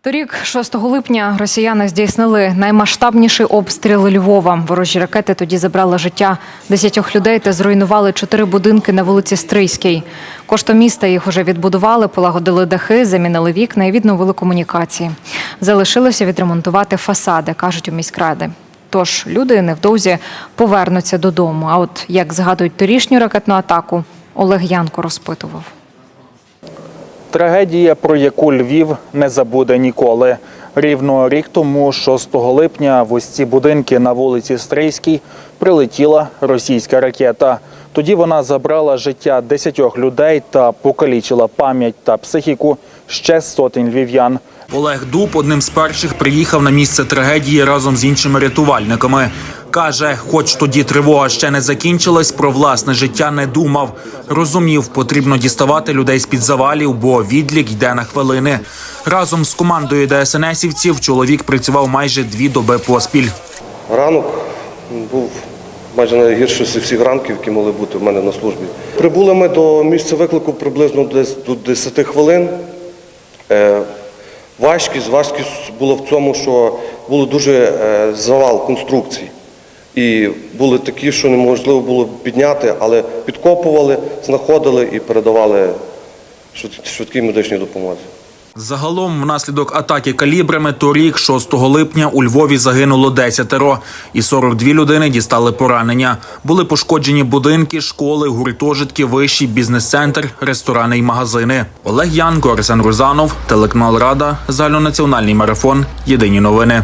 Торік, 6 липня, росіяни здійснили наймасштабніший обстріл Львова. Ворожі ракети тоді забрали життя десятьох людей та зруйнували чотири будинки на вулиці Стрийській. Коштом міста їх уже відбудували, полагодили дахи, замінили вікна і відновили комунікації. Залишилося відремонтувати фасади, кажуть у міськради. Тож люди невдовзі повернуться додому. А от як згадують торішню ракетну атаку, Олег Янко розпитував. Трагедія, про яку Львів не забуде ніколи. Рівно рік тому, 6 липня, в ось ці будинки на вулиці Стрийській прилетіла російська ракета. Тоді вона забрала життя десятьох людей та покалічила пам'ять та психіку ще сотень львів'ян. Олег Дуб одним з перших приїхав на місце трагедії разом з іншими рятувальниками. Каже, хоч тоді тривога ще не закінчилась, про власне життя не думав. Розумів, потрібно діставати людей з під завалів, бо відлік йде на хвилини. Разом з командою ДСНСівців чоловік працював майже дві доби поспіль. Ранок був майже найгірший з всіх ранків, які могли бути в мене на службі. Прибули ми до місця виклику приблизно десь до 10 хвилин. Е, Важкість, важкість була в цьому, що був дуже е, завал конструкцій. І були такі, що неможливо було підняти, але підкопували, знаходили і передавали швид- швидкій медичній допомозі. Загалом, внаслідок атаки калібрами, торік, 6 липня, у Львові загинуло десятеро, і 42 людини дістали поранення. Були пошкоджені будинки, школи, гуртожитки, вищий бізнес-центр, ресторани й магазини. Олег Янко, Арсен Рузанов, телеканал Рада, загальнонаціональний марафон. Єдині новини.